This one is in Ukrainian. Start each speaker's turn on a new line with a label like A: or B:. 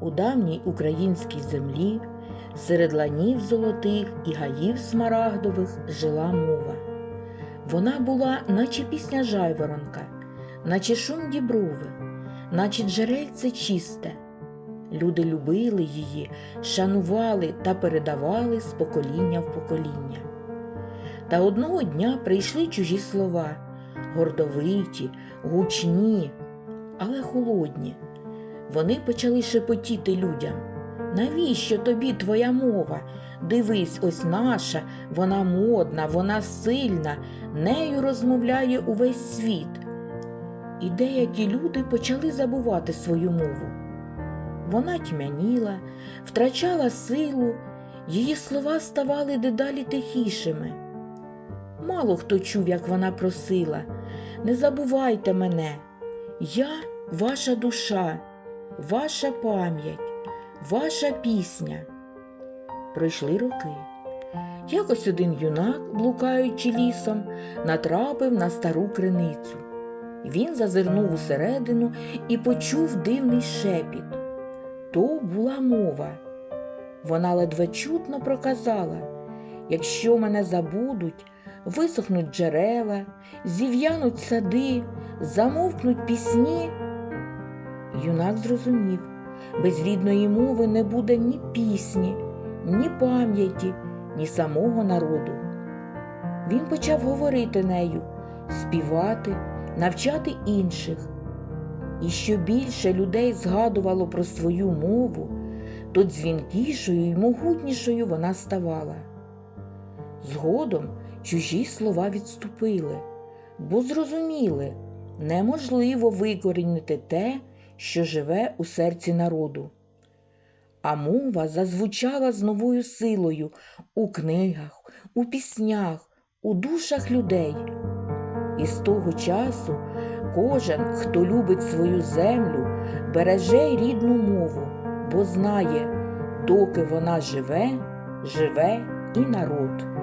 A: У давній українській землі серед ланів золотих і гаїв смарагдових жила мова. Вона була, наче пісня жайворонка, наче шум діброви, наче джерельце чисте. Люди любили її, шанували та передавали з покоління в покоління. Та одного дня прийшли чужі слова, гордовиті, гучні, але холодні. Вони почали шепотіти людям. Навіщо тобі твоя мова? Дивись, ось наша, вона модна, вона сильна, нею розмовляє увесь світ. І деякі люди почали забувати свою мову. Вона тьмяніла, втрачала силу, її слова ставали дедалі тихішими. Мало хто чув, як вона просила не забувайте мене, я ваша душа, ваша пам'ять, ваша пісня. Пройшли роки. Якось один юнак, блукаючи лісом, натрапив на стару криницю. Він зазирнув усередину і почув дивний шепіт. То була мова. Вона ледве чутно проказала якщо мене забудуть, висохнуть джерела, зів'януть сади, замовкнуть пісні. Юнак зрозумів, без рідної мови не буде ні пісні, ні пам'яті, ні самого народу. Він почав говорити нею, співати, навчати інших. І що більше людей згадувало про свою мову, то дзвінкішою і могутнішою вона ставала. Згодом чужі слова відступили, бо зрозуміли, неможливо викорінити те, що живе у серці народу. А мова зазвучала з новою силою у книгах, у піснях, у душах людей. І з того часу кожен, хто любить свою землю, береже рідну мову, бо знає, доки вона живе, живе і народ.